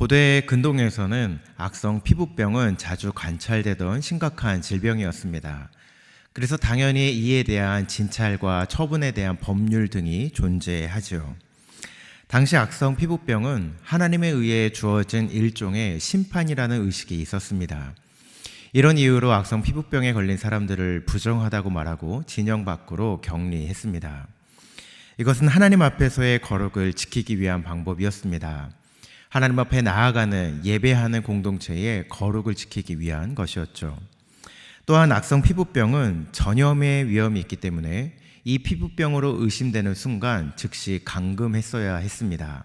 고대 근동에서는 악성 피부병은 자주 관찰되던 심각한 질병이었습니다. 그래서 당연히 이에 대한 진찰과 처분에 대한 법률 등이 존재하죠. 당시 악성 피부병은 하나님에 의해 주어진 일종의 심판이라는 의식이 있었습니다. 이런 이유로 악성 피부병에 걸린 사람들을 부정하다고 말하고 진영 밖으로 격리했습니다. 이것은 하나님 앞에서의 거룩을 지키기 위한 방법이었습니다. 하나님 앞에 나아가는 예배하는 공동체의 거룩을 지키기 위한 것이었죠. 또한 악성 피부병은 전염의 위험이 있기 때문에 이 피부병으로 의심되는 순간 즉시 감금했어야 했습니다.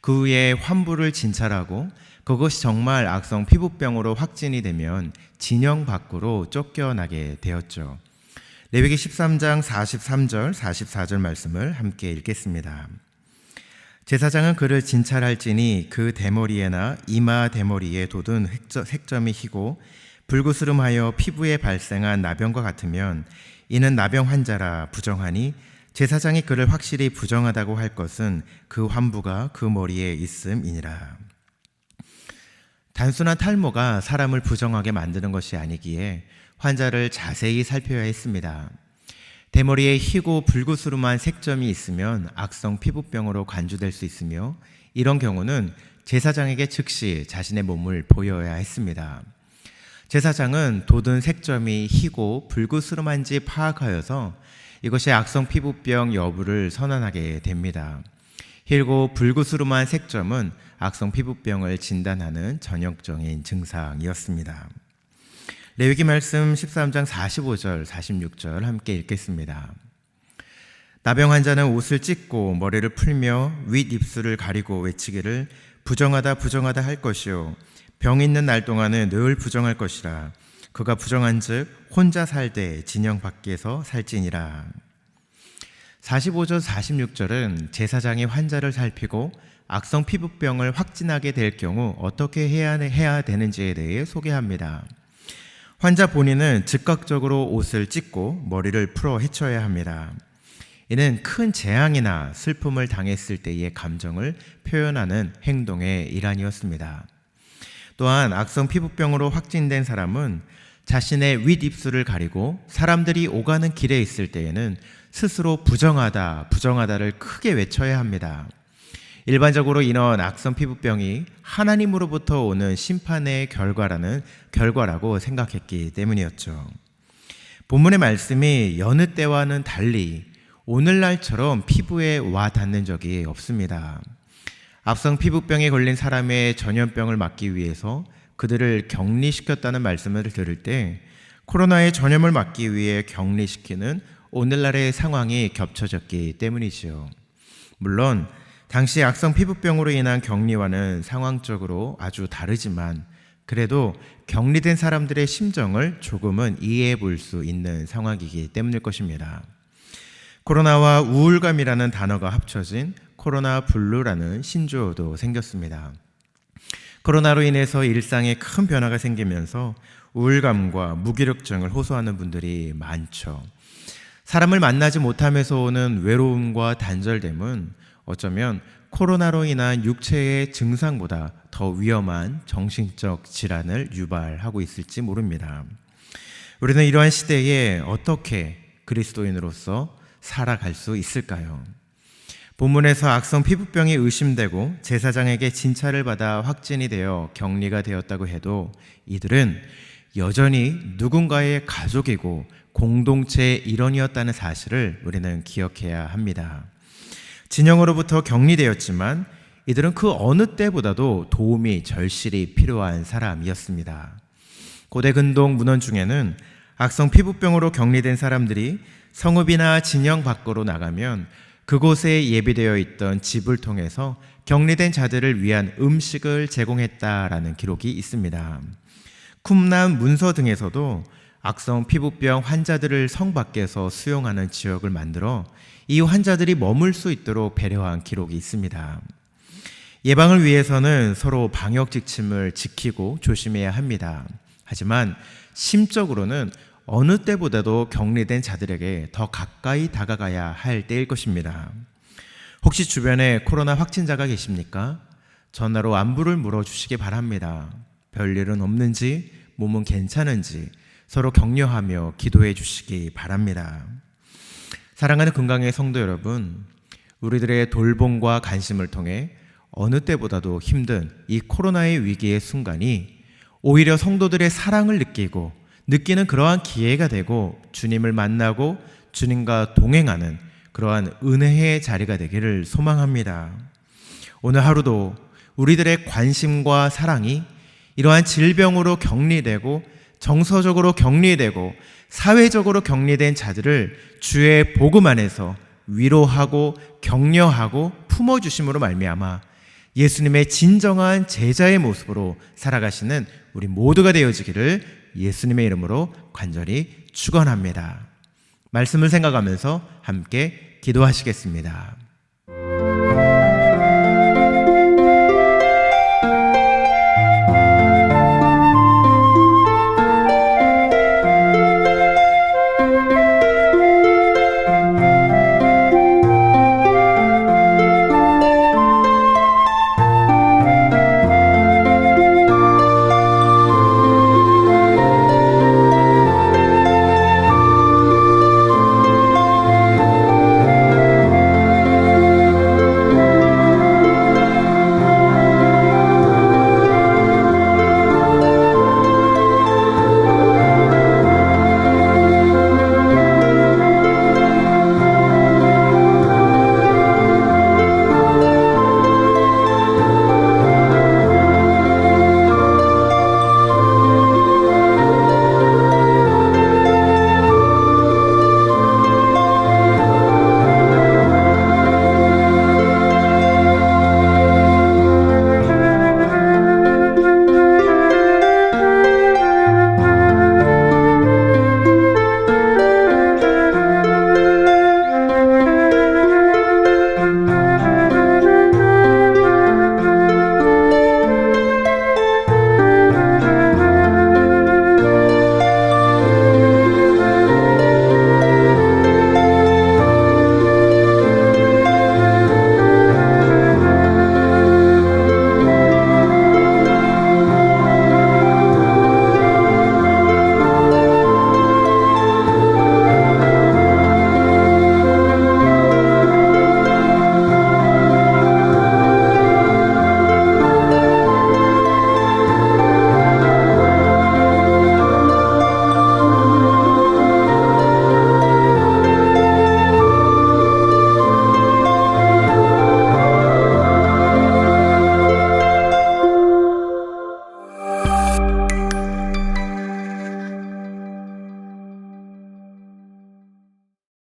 그 후에 환부를 진찰하고 그것이 정말 악성 피부병으로 확진이 되면 진영 밖으로 쫓겨나게 되었죠. 레위기 13장 43절 44절 말씀을 함께 읽겠습니다. 제사장은 그를 진찰할지니 그 대머리에나 이마 대머리에 돋은 색점이 희고 불구스름하여 피부에 발생한 나병과 같으면 이는 나병 환자라 부정하니 제사장이 그를 확실히 부정하다고 할 것은 그 환부가 그 머리에 있음이니라. 단순한 탈모가 사람을 부정하게 만드는 것이 아니기에 환자를 자세히 살펴야 했습니다. 대머리에 희고 불구스름한 색점이 있으면 악성 피부병으로 간주될 수 있으며 이런 경우는 제사장에게 즉시 자신의 몸을 보여야 했습니다. 제사장은 돋은 색점이 희고 불구스름한지 파악하여서 이것이 악성 피부병 여부를 선언하게 됩니다. 희고 불구스름한 색점은 악성 피부병을 진단하는 전형적인 증상이었습니다. 레위기 말씀 13장 45절, 46절 함께 읽겠습니다. 나병 환자는 옷을 찢고 머리를 풀며 윗 입술을 가리고 외치기를 부정하다 부정하다 할 것이요 병 있는 날 동안은 늘 부정할 것이라 그가 부정한즉 혼자 살되 진영 밖에서 살지니라. 45절 46절은 제사장이 환자를 살피고 악성 피부병을 확진하게 될 경우 어떻게 해야, 되는지에 대해 소개합니다. 환자 본인은 즉각적으로 옷을 찢고 머리를 풀어 헤쳐야 합니다. 이는 큰 재앙이나 슬픔을 당했을 때의 감정을 표현하는 행동의 일환이었습니다. 또한 악성 피부병으로 확진된 사람은 자신의 윗입술을 가리고 사람들이 오가는 길에 있을 때에는 스스로 부정하다, 부정하다를 크게 외쳐야 합니다. 일반적으로 이런 악성 피부병이 하나님으로부터 오는 심판의 결과라는 결과라고 생각했기 때문이었죠. 본문의 말씀이 여느 때와는 달리 오늘날처럼 피부에 와 닿는 적이 없습니다. 악성 피부병에 걸린 사람의 전염병을 막기 위해서 그들을 격리시켰다는 말씀을 들을 때 코로나의 전염을 막기 위해 격리시키는 오늘날의 상황이 겹쳐졌기 때문이지요. 물론 당시 악성 피부병으로 인한 격리와는 상황적으로 아주 다르지만 그래도 격리된 사람들의 심정을 조금은 이해해 볼 수 있는 상황이기 때문일 것입니다. 코로나와 우울감이라는 단어가 합쳐진 코로나 블루라는 신조어도 생겼습니다. 코로나로 인해서 일상에 큰 변화가 생기면서 우울감과 무기력증을 호소하는 분들이 많죠. 사람을 만나지 못하면서 오는 외로움과 단절됨은 어쩌면 코로나로 인한 육체의 증상보다 더 위험한 정신적 질환을 유발하고 있을지 모릅니다. 우리는 이러한 시대에 어떻게 그리스도인으로서 살아갈 수 있을까요? 본문에서 악성 피부병이 의심되고 제사장에게 진찰을 받아 확진이 되어 격리가 되었다고 해도 이들은 여전히 누군가의 가족이고 공동체의 일원이었다는 사실을 우리는 기억해야 합니다. 진영으로부터 격리되었지만 이들은 그 어느 때보다도 도움이 절실히 필요한 사람이었습니다. 고대 근동 문헌 중에는 악성 피부병으로 격리된 사람들이 성읍이나 진영 밖으로 나가면 그곳에 예비되어 있던 집을 통해서 격리된 자들을 위한 음식을 제공했다라는 기록이 있습니다. 쿰난 문서 등에서도 악성 피부병 환자들을 성 밖에서 수용하는 지역을 만들어 이 환자들이 머물 수 있도록 배려한 기록이 있습니다. 예방을 위해서는 서로 방역 지침을 지키고 조심해야 합니다. 하지만 심적으로는 어느 때보다도 격리된 자들에게 더 가까이 다가가야 할 때일 것입니다. 혹시 주변에 코로나 확진자가 계십니까? 전화로 안부를 물어주시기 바랍니다. 별일은 없는지, 몸은 괜찮은지 서로 격려하며 기도해 주시기 바랍니다. 사랑하는 건강의 성도 여러분, 우리들의 돌봄과 관심을 통해 어느 때보다도 힘든 이 코로나의 위기의 순간이 오히려 성도들의 사랑을 느끼고 느끼는 그러한 기회가 되고 주님을 만나고 주님과 동행하는 그러한 은혜의 자리가 되기를 소망합니다. 오늘 하루도 우리들의 관심과 사랑이 이러한 질병으로 격리되고 정서적으로 격리되고 사회적으로 격리된 자들을 주의 복음 안에서 위로하고 격려하고 품어 주심으로 말미암아 예수님의 진정한 제자의 모습으로 살아가시는 우리 모두가 되어지기를 예수님의 이름으로 간절히 축원합니다. 말씀을 생각하면서 함께 기도하시겠습니다.